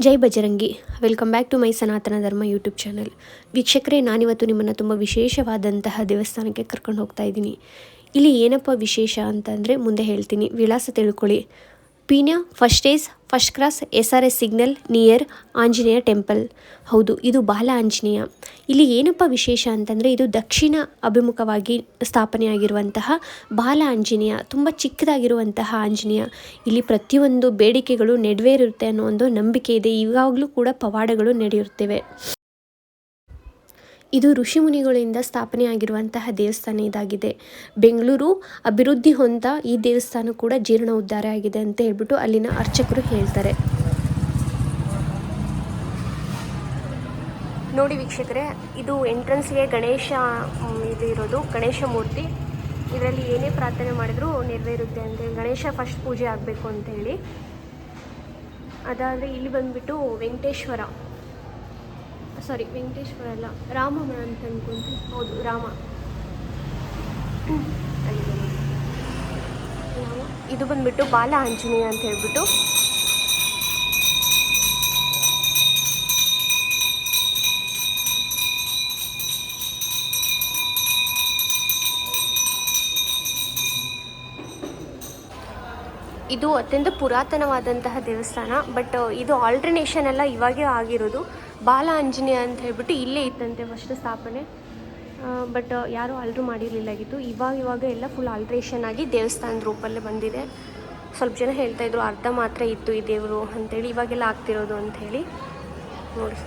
Jai Bajrangi. Welcome back to my ಸನಾತನ ಧರ್ಮ YouTube channel ವೀಕ್ಷಕರೇ, ನಾನಿವತ್ತು ನಿಮ್ಮನ್ನು ತುಂಬ ವಿಶೇಷವಾದಂತಹ ದೇವಸ್ಥಾನಕ್ಕೆ ಕರ್ಕೊಂಡು ಹೋಗ್ತಾ ಇದ್ದೀನಿ. ಇಲ್ಲಿ ಏನಪ್ಪ ವಿಶೇಷ ಅಂತಂದರೆ ಮುಂದೆ ಹೇಳ್ತೀನಿ. ವಿಳಾಸ ತಿಳ್ಕೊಳ್ಳಿ. ಪೀಣ್ಯ ಫಸ್ಟ್ ಏಸ್ first cross S R S signal near Anjaneya temple ಹೌದು, ಇದು ಬಾಲ ಆಂಜನೇಯ. ಇಲ್ಲಿ ಏನಪ್ಪ ವಿಶೇಷ ಅಂತಂದರೆ ಇದು ದಕ್ಷಿಣ ಅಭಿಮುಖವಾಗಿ ಸ್ಥಾಪನೆಯಾಗಿರುವಂತಹ ಬಾಲ ಆಂಜನೇಯ, ತುಂಬ ಚಿಕ್ಕದಾಗಿರುವಂತಹ ಆಂಜನೇಯ. ಇಲ್ಲಿ ಪ್ರತಿಯೊಂದು ಬೇಡಿಕೆಗಳು ನೆರವೇರುತ್ತೆ ಅನ್ನೋ ಒಂದು ನಂಬಿಕೆ ಇದೆ. ಇವಾಗಲೂ ಕೂಡ ಪವಾಡಗಳು ನಡೆಯುತ್ತಿವೆ. ಇದು ಋಷಿಮುನಿಗಳಿಂದ ಸ್ಥಾಪನೆ ಆಗಿರುವಂತಹ ದೇವಸ್ಥಾನ ಇದಾಗಿದೆ. ಬೆಂಗಳೂರು ಅಭಿವೃದ್ಧಿ ಹೊಂದ ಈ ದೇವಸ್ಥಾನ ಕೂಡ ಜೀರ್ಣ ಉದ್ಧಾರ ಆಗಿದೆ ಅಂತ ಹೇಳ್ಬಿಟ್ಟು ಅಲ್ಲಿನ ಅರ್ಚಕರು ಹೇಳ್ತಾರೆ. ನೋಡಿ ವೀಕ್ಷಕರೇ, ಇದು ಎಂಟ್ರೆನ್ಸ್ಗೆ ಗಣೇಶ ಇದು ಇರೋದು ಗಣೇಶ ಮೂರ್ತಿ. ಇದರಲ್ಲಿ ಏನೇ ಪ್ರಾರ್ಥನೆ ಮಾಡಿದರೂ ನೆರವೇರುತ್ತೆ ಅಂತೇಳಿ ಗಣೇಶ ಫಸ್ಟ್ ಪೂಜೆ ಆಗಬೇಕು ಅಂತ ಹೇಳಿ. ಅದಾದರೆ ಇಲ್ಲಿ ಬಂದುಬಿಟ್ಟು ವೆಂಕಟೇಶ್ವರ. ಸಾರಿ, ವೆಂಕಟೇಶ್ವರ ಅಲ್ಲ ರಾಮನ ಅಂತ ಅನ್ಕೊಂತೀನಿ ಹೌದು, ರಾಮ. ರಾಮ. ಇದು ಬಂದ್ಬಿಟ್ಟು ಬಾಲ ಆಂಜನೇಯ ಅಂತ ಹೇಳ್ಬಿಟ್ಟು. ಇದು ಅತ್ಯಂತ ಪುರಾತನವಾದಂತಹ ದೇವಸ್ಥಾನ, ಬಟ್ ಇದು ಆಲ್ಟ್ರನೇಷನ್ ಎಲ್ಲ ಇವಾಗೇ ಆಗಿರೋದು. ಬಾಲ ಆಂಜನೇಯ ಅಂತ ಹೇಳ್ಬಿಟ್ಟು ಇಲ್ಲೇ ಇತ್ತಂತೆ ಫಸ್ಟ್ ಸ್ಥಾಪನೆ. ಬಟ್ ಯಾರೂ ಆಲ್ಟ್ರ್ ಮಾಡಿರಲಿಲ್ಲಾಗಿತ್ತು ಇವಾಗ ಇವಾಗ ಎಲ್ಲ ಫುಲ್ ಆಲ್ಟ್ರೇಷನ್ ಆಗಿ ದೇವಸ್ಥಾನದ ರೂಪಲ್ಲೇ ಬಂದಿದೆ. ಸ್ವಲ್ಪ ಜನ ಹೇಳ್ತಾ ಇದ್ರು, ಅರ್ಧ ಮಾತ್ರ ಇತ್ತು ಈ ದೇವರು ಅಂತೇಳಿ. ಇವಾಗೆಲ್ಲ ಆಗ್ತಿರೋದು ಅಂಥೇಳಿ. ನೋಡಿ.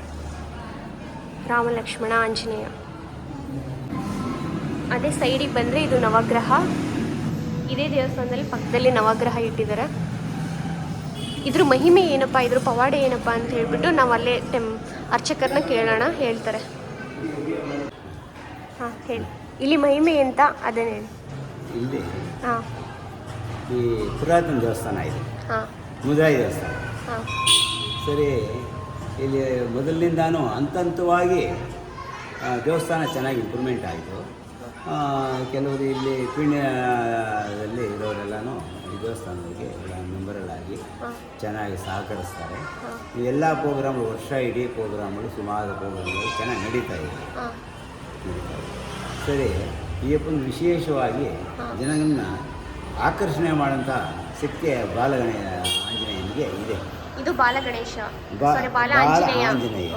ರಾಮ ಲಕ್ಷ್ಮಣ ಆಂಜನೇಯ. ಅದೇ ಸೈಡಿಗೆ ಬಂದರೆ ಇದು ನವಗ್ರಹ. ಇದೇ ದೇವಸ್ಥಾನದಲ್ಲಿ ಪಕ್ಕದಲ್ಲಿ ನವಗ್ರಹ ಇಟ್ಟಿದ್ದಾರೆ. ಇದ್ರ ಮಹಿಮೆ ಏನಪ್ಪ ಇದ್ರ ಪವಾಡ ಏನಪ್ಪ ಅಂತ ಹೇಳ್ಬಿಟ್ಟು ನಾವು ಅಲ್ಲೇ ಟೆಮ್ ಅರ್ಚಕರನ್ನ ಕೇಳೋಣ ಹೇಳ್ತಾರೆ. ಹಾಂ ಹೇಳಿ. ಇಲ್ಲಿ ಮಹಿಮೆ ಅಂತ ಅದನ್ನ ಹೇಳಿ. ಇಲ್ಲಿ? ಹಾಂ. ಈ ಪುರಾತನ ದೇವಸ್ಥಾನ ಇದೆ. ಹಾಂ. ಮುದ್ರಾಯಿ ದೇವಸ್ಥಾನ. ಹಾಂ. ಸರಿ ಇಲ್ಲಿ ಮೊದಲಿನಿಂದಾನು ಹಂತ ಹಂತವಾಗಿ ದೇವಸ್ಥಾನ ಚೆನ್ನಾಗಿ ಇಂಪ್ರೂವ್ಮೆಂಟ್ ಆಯಿತು. ಕೆಲವರು ಇಲ್ಲಿ ಪೀಣ್ಯದಲ್ಲಿ ಇರೋರೆಲ್ಲನೂ ಎಲ್ಲ ಮೆಂಬರಲ್ಲಾಗಿ ಚೆನ್ನಾಗಿ ಸಹಕರಿಸ್ತಾರೆ. ಎಲ್ಲ ಪ್ರೋಗ್ರಾಮ್ಗಳು ವರ್ಷ ಇಡೀ ಪ್ರೋಗ್ರಾಮ್ಗಳು ಸುಮಾರು ಪ್ರೋಗ್ರಾಮ್ಗಳು ಚೆನ್ನಾಗಿ ನಡೀತಾ ಇದೆ. ಸರಿ ಈ ಒಂದು ವಿಶೇಷವಾಗಿ ಜನಗಳನ್ನು ಆಕರ್ಷಣೆ ಮಾಡೋಂಥ ಶಕ್ತಿ ಬಾಲಗಣೆಯ ಆಂಜನೇಯನಿಗೆ ಇದೆ. ಇದು ಬಾಲಗಣೇಶ. ಬಾಲ ಬಾಲ ಆಂಜನೇಯ.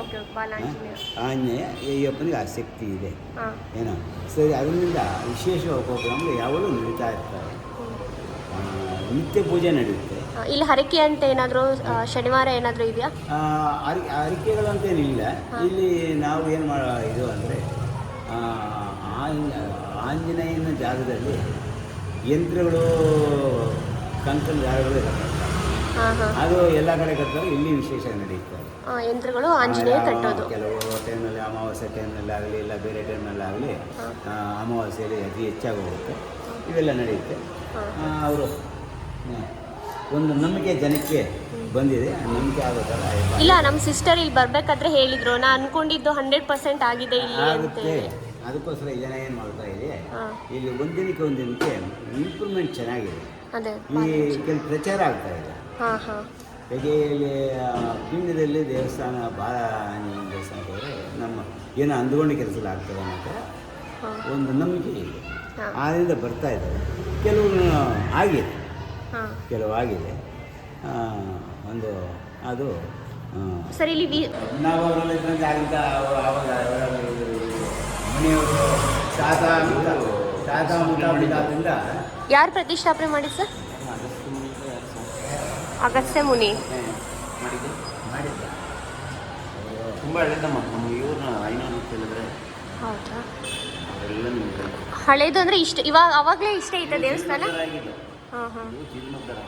ಆಂಜನೇಯ. ಅಯ್ಯಪ್ಪನಿಗೆ ಆ ಶಕ್ತಿ ಇದೆ. ಏನೋ? ಸರಿ ಅದರಿಂದ ವಿಶೇಷ ಪ್ರೋಗ್ರಾಮ್ಗಳು ಯಾವಾಗಲೂ ನಡೀತಾ ಇರ್ತವೆ. ಆ, ನಿತ್ಯ ಪೂಜೆ ನಡೆಯುತ್ತೆ. ಇಲ್ಲಿ ಹರಕೆ ಅಂತ ಏನಾದರೂ ಶನಿವಾರ ಏನಾದರೂ ಇದೆಯಾ? ಹರಕೆಗಳಂತೇನಿಲ್ಲ. ಇಲ್ಲಿ ನಾವು ಏನು ಮಾಡ ಇದು ಅಂದರೆ ಆಂಜನೇಯನ ಜಾಗದಲ್ಲಿ ಯಂತ್ರಗಳು ಕಂಕಣ ಜಾಗಗಳು ಇರುತ್ತೆ. ಹಾಂ ಹಾಂ. ಅದು ಎಲ್ಲ ಕಡೆ ಕಟ್ಟೋದು ಇಲ್ಲಿ ವಿಶೇಷ ನಡೆಯುತ್ತೆ. ಯಂತ್ರಗಳು ಆಂಜನೇಯ ಕಟ್ಟೋದು. ಕೆಲವು ಟೈಮಲ್ಲಿ ಅಮಾವಾಸ್ಯೆ ಟೈಮ್ನಲ್ಲಿ ಆಗಲಿ ಇಲ್ಲ ಬೇರೆ ಟೈಮ್ನಲ್ಲಿ ಆಗಲಿ ಅಮಾವಾಸ್ಯೆಯಲ್ಲಿ ಅತಿ ಹೆಚ್ಚಾಗಿ ಹೋಗುತ್ತೆ. ಇವೆಲ್ಲ ನಡೆಯುತ್ತೆ. ಅವರು. ಒಂದು ನಂಬಿಕೆ ಜನಕ್ಕೆ ಬಂದಿದೆ. ನಂಬಿಕೆ ಆಗುತ್ತಲ್ಲ ಇಲ್ಲ ನಮ್ಮ ಸಿಸ್ಟರ್ ಇಲ್ಲಿ ಬರ್ಬೇಕಾದ್ರೆ ಹೇಳಿದ್ರು. ನಾ ಅನ್ಕೊಂಡಿದ್ದು ಹಂಡ್ರೆಡ್ ಪರ್ಸೆಂಟ್ ಆಗಿದೆ ಇಲ್ಲಿ ಆಗುತ್ತೆ. ಅದಕ್ಕೋಸ್ಕರ ಜನ ಏನು ಮಾಡ್ತಾ ಇದೆ ಇಲ್ಲಿ ಒಂದಿನಕ್ಕೆ ಒಂದಿನಕ್ಕೆ ಇಂಪ್ರೂವ್ಮೆಂಟ್ ಚೆನ್ನಾಗಿದೆ. ಈ ಕೆಲವು ಪ್ರಚಾರ ಆಗ್ತಾ ಇದೆ. ಹಾಂ ಹಾಂ. ಹೇಗೆ ಇಲ್ಲಿ ಪುಣ್ಯದಲ್ಲಿ ದೇವಸ್ಥಾನ ಭಾಳ ದೇವಸ್ಥಾನ ನಮ್ಮ ಏನೋ ಅಂದ್ಕೊಂಡು ಕೆಲಸ ಆಗ್ತದೆ ಅನ್ನೋ ಒಂದು ನಂಬಿಕೆ ಇದೆ. ಹಾಂ. ಆದ್ದರಿಂದ ಬರ್ತಾ ಇದ್ದಾರೆ. ಕೆಲವು ಆಗಿದೆ. ಹಾಂ. ಕೆಲವು ಆಗಿದೆ. ಆ, ಒಂದು ಅದು ಸರ್ ಇಲ್ಲಿ ನಾವು ಅವರೆಲ್ಲ ಆಗಿದ್ದ ಅವಾಗ ಮನೆಯವರು ತಾತ ತಾತ ಯಾರು ಪ್ರತಿಷ್ಠಾಪನೆ ಮಾಡಿ ಸರ್? ಅಗಸ್ತ್ಯ ಮುನಿ. ಮಾಡಿದ್ದು ಮಾಡಿದ್ದ. ತುಂಬ ನಮ್ಮ ಇವ್ರನ್ನ ಐನೂರು ಕೇಳಿದ್ರೆ ಹೌದಾ? ಅವರೆಲ್ಲ ನಿಮ್ಗೆ ಹಳೇದು ಅಂದ್ರೆ ಇಷ್ಟ ಇವಾಗ ಅವಾಗಲೇ ಇಷ್ಟ ಇತ್ತ ದೇವಸ್ಥಾನ? ಹಾಂ ಹಾಂ. ಜೀರ್ಣೋದ್ಧಾರ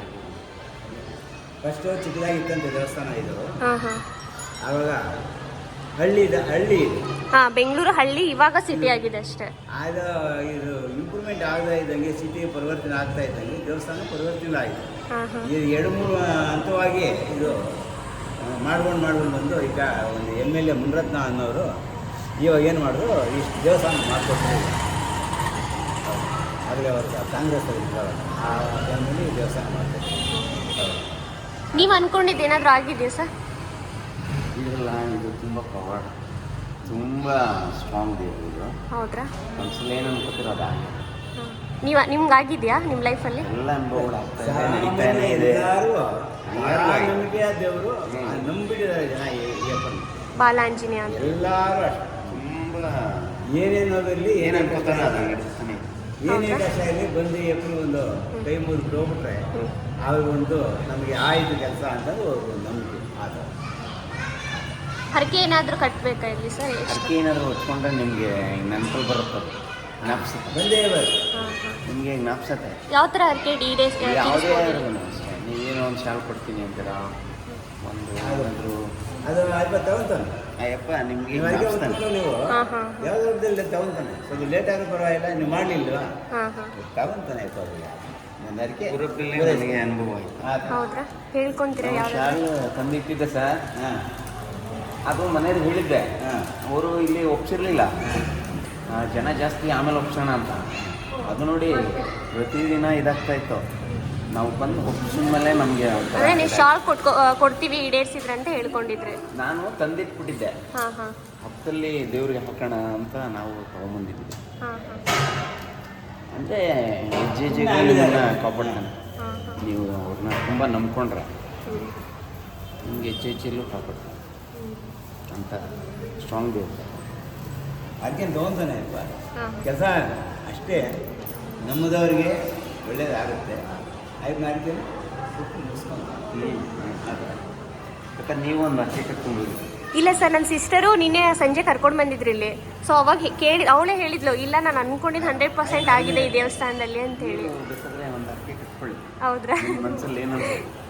ಆಗಿದ್ದು ದೇವಸ್ಥಾನ ಇದು. ಹಾಂ ಹಾಂ. ಆವಾಗ ಹಳ್ಳಿ ಇದೆ ಹಳ್ಳಿ ಇದೆ. ಹಾಂ ಬೆಂಗಳೂರು ಹಳ್ಳಿ ಇವಾಗ ಸಿಟಿ ಆಗಿದೆ ಅಷ್ಟೇ. ಅದು ಇದು ಇಂಪ್ರೂವ್ಮೆಂಟ್ ಆಗ್ತಾ ಇದ್ದಂಗೆ ಸಿಟಿ ಪರಿವರ್ತನೆ ಆಗ್ತಾ ಇದ್ದಂಗೆ ದೇವಸ್ಥಾನ ಪರಿವರ್ತನೆ ಆಯಿತು. ಹಾಂ ಹಾಂ. ಇದು ಎರಡು ಮೂರು ಹಂತವಾಗಿ ಇದು ಮಾಡ್ಕೊಂಡು ಮಾಡ್ಕೊಂಡು ಬಂದು ಈಗ ಒಂದು ಎಂ ಎಲ್ ಎ ಮುನರತ್ನ ಅನ್ನೋರು ಇವಾಗ ಏನು ಮಾಡಿದ್ರು ಇಷ್ಟು ದೇವಸ್ಥಾನ ಮಾಡಿಕೊಟ್ರು. ಆಗಲೇ ಅವರು ಕಾಂಗ್ರೆಸ್ ಅವರು ಇದ್ರಲ್ಲ, ಆ ಟೈಮಲ್ಲಿ ದೇವಸ್ಥಾನ ಮಾಡ್ತಾರೆ. ನೀವು ಅಂದ್ಕೊಂಡಿದ್ದು ಏನಾದರೂ ಆಗಿದೆಯಾ ಸರ್? ಇದೆಲ್ಲ ಇದು ತುಂಬ ಪವರ್ ತುಂಬ ಸ್ಟ್ರಾಂಗ್ ದೇವರು ಇದು. ಹೌದ್ರಾ? ಒಂದ್ಸಲ ಏನು ಅನ್ಕೋತಿರೋದು ನೀವು ನಿಮ್ಗೆ ಆಗಿದೆಯಾ ನಿಮ್ಮ ಲೈಫಲ್ಲಿ? ಎಲ್ಲ ಅನುಭವಗಳಾಗ್ತಾ ಇದೆ ನಡೀತಾನೆ ಇದೆ. ಆಗಿದೆ. ನಂಬಿಕೆಯ ದೇವರು ನಂಬಿಟ್ಟಿದ್ದಾರೆ ಜನ ಈ ಆಂಜನೇಯ ಎಲ್ಲರೂ ಅಷ್ಟೇ. ತುಂಬ ಏನೇನೋದ್ರಲ್ಲಿ ಏನು ಅನ್ಕೋತಾನೆ ಅದು ನಡೀತಾನೆ ಏನೇ ಇರಲಿ ಬಂದು ಎಪ್ರಿಲ್ ಒಂದು ಕೈ ಮುರಿದು ಹೋಗ್ಬಿಟ್ರೆ ಒಂದು ನಮಗೆ ಆಯಿತು ಕೆಲಸ ಅಂತ ನಂಬಿಕೆ ಆದ ಹರಕೆ ಏನಾದರೂ ಕಟ್ಟಬೇಕಾ ಇಲ್ಲಿ ಸರ್? ಹರಕೆ ಅದಕ್ಕೆ ಏನಾದರೂ ಹೊಚ್ಕೊಂಡ್ರೆ ನಿಮಗೆ ನೆನಪಲ್ಲಿ ಬರುತ್ತೆ. ನಾಪ್ಸ ಬಂದೇ ಬರುತ್ತೆ ನಿಮಗೆ ಜ್ಞಾಪಿಸುತ್ತೆ ಯಾವ ಥರ ಹರಕೆ ಡಿ ಡೇಸ್ ಯಾವುದೇ ಆದ್ರೂ ಅಷ್ಟೇ. ನೀವೇನೋ ಒಂದು ಶಾಲ್ ಕೊಡ್ತೀನಿ ಅಂತೀರಾ? ಒಂದು ಏನಾದರೂ ಅದು ಆಯ್ತು ತಗೊಂತಾನೆ ಅಯ್ಯಪ್ಪ ನಿಮಗೆ ಹೊತ್ಕೊಂಡು ನೀವು ಹಾಂ ಹಾಂ ಯಾವ ತಗೊಂತಾನೆ ಸ್ವಲ್ಪ ಲೇಟ್ ಆದ್ರೂ ಪರವಾಗಿಲ್ಲ ನೀವು ಮಾಡಲಿಲ್ವಾ? ಹಾಂ ಹಾಂ ತಗೊಂತಾನೆ ನನ್ನ ಅಡಿಕೆ. ನನಗೆ ಅನುಭವ ಆಯ್ತು. ಹೇಳ್ಕೊಂತೀರಾ ಯಾವ ಶಾಲ್ ತಂದಿಟ್ಟಿದ್ದೆ ಸರ್. ಹಾಂ. ಅದು ಮನೇಲಿ ಹೇಳಿದ್ದೆ. ಹಾಂ. ಅವರು ಇಲ್ಲಿ ಒಪ್ಸಿರ್ಲಿಲ್ಲ. ಜನ ಜಾಸ್ತಿ ಆಮೇಲೆ ಒಪ್ಸೋಣ ಅಂತ. ಅದು ನೋಡಿ ಪ್ರತಿದಿನ ಇದಾಗ್ತಾ ಇತ್ತು. ನಾವು ಬಂದು ಒಪ್ಸಿದ ಮೇಲೆ ನಮಗೆ ಅದೇ ನೀವು ಶಾಲ್ ಕೊಟ್ಕೊ ಕೊಡ್ತೀವಿ ಈಡೇರಿಸಿದ್ರೆ ಅಂತ ಹೇಳ್ಕೊಂಡಿದ್ರೆ. ನಾನು ತಂದಿಟ್ಬಿಟ್ಟಿದ್ದೆ ಹಾಂ ಹಾಂ. ಹತ್ತಲ್ಲಿ ದೇವ್ರಿಗೆ ಹಾಕೋಣ ಅಂತ ನಾವು ತೊಗೊಂಬಂದಿದ್ವಿ ಹಾಂ ಹಾಂ. ಅಂದರೆ ಹೆಜ್ಜೆ ಹೆಜ್ಜೆಗೆ ನಿಮ್ಮನ್ನ ಕಾಪಾಡ್ತಾನೆ ನೀವು ಅವ್ರನ್ನ ತುಂಬ ನಂಬ್ಕೊಂಡ್ರೆ ನಿಮ್ಗೆ ಹೆಜ್ಜೆ ಹೆಜ್ಜೆಲ್ಲೂ ಕಾಪಾಡ್ತಾನೆ ಅಂತ ಸ್ಟ್ರಾಂಗ್ ದೇವ್ರು ಅದಕ್ಕೆ ತಗೊಂತಾನೆ ಅಪ್ಪ ಕೆಲಸ ಅಷ್ಟೇ. ನಮ್ಮದವ್ರಿಗೆ ಒಳ್ಳೇದಾಗುತ್ತೆ. ಅದಕ್ಕೆ ಅದಕ್ಕೆ ಯಾಕಂದ್ರೆ ನೀವು ಒಂದು ಅಕ್ಕಿ ಕಟ್ಕೊಂಡು ಇಲ್ಲ ಸರ್ ನನ್ನ ಸಿಸ್ಟರು ನಿನ್ನೆ ಸಂಜೆ ಕರ್ಕೊಂಡು ಬಂದಿದ್ರು ಇಲ್ಲಿ. ಸೊ ಅವಾಗ ಕೇಳಿ ಅವಳೇ ಹೇಳಿದ್ಲು ಇಲ್ಲ ನಾನು ಅನ್ಕೊಂಡಿದ್ದು ಹಂಡ್ರೆಡ್ ಪರ್ಸೆಂಟ್ ಆಗಿದೆ ಈ ದೇವಸ್ಥಾನದಲ್ಲಿ ಅಂತ ಹೇಳಿ. ಹೌದ್ರೆ? ಮನಸ್ಸಲ್ಲಿ ಏನು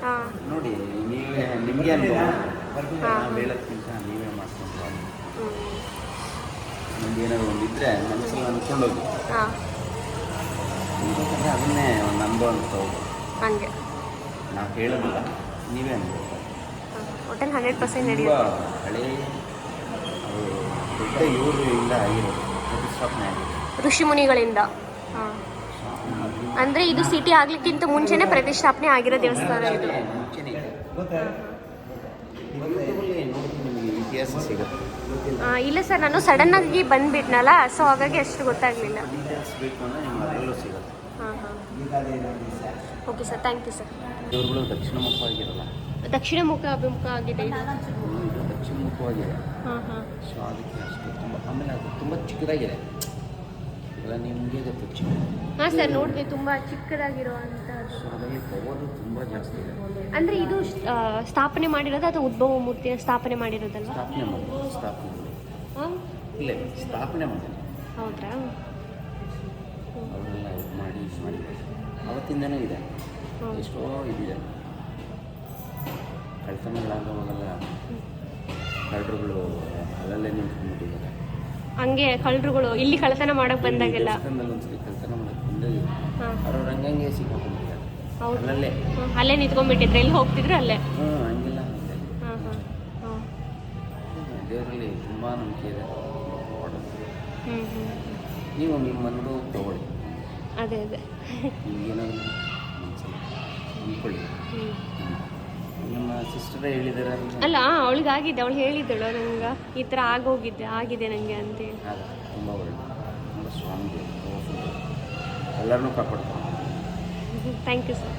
ಹಾಂ. ನೋಡಿ ನೀವೇ ನಿಮಗೆ. ನಾವು ಹೇಳೋದ್ಕಿಂತ ನೀವೇ ಮಾಡ್ಕೊಂಡು ನಮ್ಗೆ ಏನಾದ್ರು ಒಂದು ಇದ್ರೆ ಮನಸ್ಸಲ್ಲಿ ಅನ್ಕೊಂಡೋಗಿ ಅದನ್ನೇ ಒಂದು ಅನುಭವ ಅಂತ ಹೋಗಿ. ನಾವು ಹೇಳೋದಿಲ್ಲ ನೀವೇ ಹೋಟೆಲ್ ಹಂಡ್ರೆಡ್ ಪರ್ಸೆಂಟ್ ತುಂಬ ನಡೆಯುತ್ತೆ ಹಳೇ ದೊಡ್ಡ ಆಗಿರೋದು ಪ್ರತಿಷ್ಠಾಪನೆ ಆಗಿದೆ. ಋಷಿ ಮುನಿಗಳಿಂದ ಹಾಂ. ಅಂದರೆ ಇದು ಸಿಟಿ ಆಗ್ಲಿಕ್ಕಿಂತ ಮುಂಚೆನೆ ಪ್ರತಿಷ್ಠಾಪನೆ ಆಗಿರೋ ದೇವಸ್ಥಾನ ಇದು. ಮುಂಚೆನೇ ಇದೆ. ಗೊತ್ತಾ ಯೂಟ್ಯೂಬಲ್ಲಿ ನೋಡಿ ನಿಮಗೆ ಇತಿಹಾಸ ಸಿಗುತ್ತೆ. ಆ, ಇಲ್ಲ ಸರ್ ನಾನು ಸಡನ್ ಆಗಿ ಬಂದ್ಬಿಟ್ನಲ್ಲ ಸೊ ಹಾಗಾಗಿ ಅಷ್ಟು ಗೊತ್ತಾಗ್ಲಿಲ್ಲ. ಡೀಟೇಲ್ಸ್ ಬೇಕು ಅಂದರೆ ನಿಮ್ಗೆ ಅದರಲ್ಲೂ ಸಿಗುತ್ತೆ. ಹಾಂ ಹಾಂ. ಗೀತಾದೇವಿ ದಿವಸ okay sir thank you sir ದೇವ್ರುಗಳು ದಕ್ಷಿಣ ಮುಖವಾಗಿರಲ್ಲ ದಕ್ಷಿಣ ಮುಖ ಅಭಿಮುಖ ಆಗಿದೆ ಇದು? ಇದು ದಕ್ಷಿಣ ಮುಖವಾಗಿದೆ ಹಾಂ ಹಾಂ. ಸೊ ಅದಕ್ಕೆ ಅಷ್ಟು. ತುಂಬ ಆಮೇಲೆ ಅದು ತುಂಬ ಚಿಕ್ಕದಾಗಿದೆ. ಎಲ್ಲ ನಿಮಗೆ ಗೊತ್ತು ಚಿಕ್ಕ ಹಾಂ ಸರ್ ನೋಡಿದೆ ತುಂಬ ಚಿಕ್ಕದಾಗಿರುವಂಥ ಸೊ ಅದರಲ್ಲಿ ಪವರು ತುಂಬ ಜಾಸ್ತಿ ಇದೆ. ಅಂದರೆ ಇದು ಆ, ಸ್ಥಾಪನೆ ಮಾಡಿರೋದು ಅಥವಾ ಉದ್ಭವ ಮೂರ್ತಿಯ ಸ್ಥಾಪನೆ ಮಾಡಿರೋದಲ್ವಾ? ಸ್ಥಾಪನೆ ಮಾಡಿ ಸ್ಥಾಪನೆ ಮಾಡಿ ಹಾಂ? ಇಲ್ಲ ಸ್ಥಾಪನೆ ಮಾಡಿ ಹೌದ್ರಾ? ಅವರೆಲ್ಲ ಇದು ಮಾಡಿ ಇದು ಮಾಡಿ ಅವತ್ತಿಂದನೂ ಇದೆ. ಎಷ್ಟೋ ಇದೆ ಕಳ್ತನಗಳಾಗುವಾಗೆಲ್ಲ ಕಳ್ಳರುಗಳು ಅಲ್ಲಲ್ಲೇ ನಿಂತ್ಕೊಂಡ್ಬಿಟ್ಟಿದ್ದಾರೆ. ಹಂಗೆ ಕಳ್ಳರುಗಳು ಇಲ್ಲಿ ಕಳ್ತನ ಮಾಡಕ್ ಬಂದಾಗೆಲ್ಲ. ಒಂದ್ಸರಿ ಕಳ್ತನ ಮಾಡಕ್ ಬಂದು ಹಾಂ. ಅವ್ರವ್ರ ಹಂಗಂಗೆ ಸಿಕ್ಕಾಕೊಂಡಿದ್ದಾರೆ. ಅಲ್ಲಲ್ಲೇ. ಅಲ್ಲೇ ನಿಂತ್ಕೊಂಡ್ಬಿಟ್ಟಿದ್ರೆ? ಎಲ್ಲಿ ಹೋಗ್ತಿದ್ರು ಅಲ್ಲೇ? ಹ್ಞೂ ಹಂಗಿಲ್ಲ ದೇವರಲ್ಲಿ ತುಂಬ ನಂಬಿಕೆ ಇದೆ. ನೀವು ನಿಮ್ಮ ಅನುಭವ ತಗೊಳ್ಳಿ. ಅದೇ ಅದೇ. ನಿಮ್ಮ ಸಿಸ್ಟರ್ ಹೇಳಿದಾರೆ ಅಲ್ಲ ಅವಳಿಗಾಗಿದೆ ಅವಳು ಹೇಳಿದ್ದಳು ನಂಗೆ ಈ ಥರ ಆಗೋಗಿದ್ದೆ ಆಗಿದೆ ನನಗೆ ಅಂತೇಳಿ. ತುಂಬ ಒಳ್ಳೆ ಎಲ್ಲರನ್ನೂ ಕಾಪಾಡ್ತಾರೆ ಥ್ಯಾಂಕ್ ಯು ಸರ್